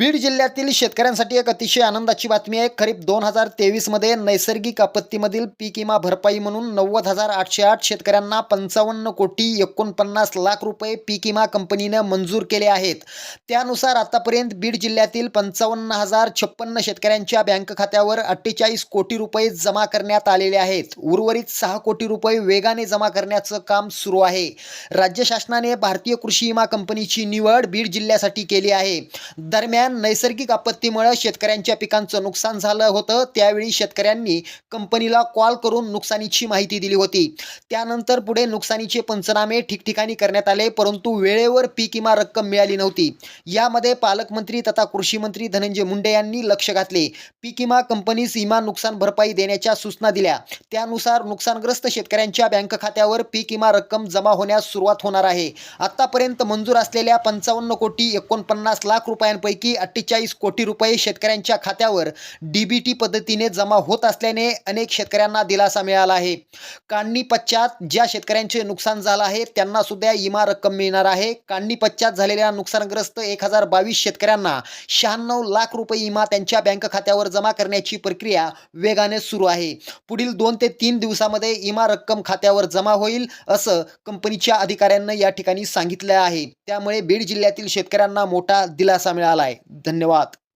बीड जिल्ह्यातील शेतकऱ्यांसाठी एक अतिशय आनंदाची बातमी आहे. खरीप दोन हजार तेवीसमध्ये नैसर्गिक आपत्तीमधील पीक विमा भरपाई म्हणून नव्वद हजार आठशे आठ शेतकऱ्यांना पंचावन्न कोटी एकोणपन्नास लाख रुपये पीक विमा कंपनीनं मंजूर केले आहेत. त्यानुसार आतापर्यंत बीड जिल्ह्यातील पंचावन्न हजार छप्पन्न शेतकऱ्यांच्या बँक खात्यावर अठ्ठेचाळीस कोटी रुपये जमा करण्यात आलेले आहेत. उर्वरित सहा कोटी रुपये वेगाने जमा करण्याचं काम सुरू आहे. राज्य शासनाने भारतीय कृषी विमा कंपनीची निवड बीड जिल्ह्यासाठी केली आहे. दरम्यान नैसर्गिक आपत्तीमुळे शेतकऱ्यांच्या पिकांचं नुकसान झालं होतं. त्यावेळी शेतकऱ्यांनी कंपनीला कॉल करून नुकसानीची माहिती दिली होती. त्यानंतर पुढे नुकसानीचे पंचनामे ठिकठिकाणी करण्यात आले परंतु वेळेवर पीक विमा रक्कम मिळाली नव्हती. यामध्ये पालकमंत्री तथा कृषी मंत्री धनंजय मुंडे यांनी लक्ष घातले. पीक विमा कंपनीस विमा नुकसान भरपाई देण्याच्या सूचना दिल्या. त्यानुसार नुकसानग्रस्त शेतकऱ्यांच्या बँक खात्यावर पीक विमा रक्कम जमा होण्यास सुरुवात होणार आहे. आतापर्यंत मंजूर असलेल्या पंचावन्न कोटी एकोणपन्नास लाख रुपयांपैकी अठ्ठेचाळीस कोटी रुपये शेतकऱ्यांच्या खात्यावर डीबीटी पद्धतीने जमा होत असल्याने अनेक शेतकऱ्यांना दिलासा मिळाला आहे. काढणी पश्चात ज्या शेतकऱ्यांचे नुकसान झालं आहे त्यांना सुद्धा इमा रक्कम मिळणार आहे. काढणी पश्चात झालेल्या नुकसानग्रस्त एक हजार बावीस शेतकऱ्यांना शहाण्णव लाख रुपये विमा त्यांच्या बँक खात्यावर जमा करण्याची प्रक्रिया वेगाने सुरू आहे. पुढील दोन ते तीन दिवसामध्ये इमा रक्कम खात्यावर जमा होईल असं कंपनीच्या अधिकाऱ्यांना या ठिकाणी सांगितलं आहे. त्यामुळे बीड जिल्ह्यातील शेतकऱ्यांना मोठा दिलासा मिळाला आहे. धन्यवाद.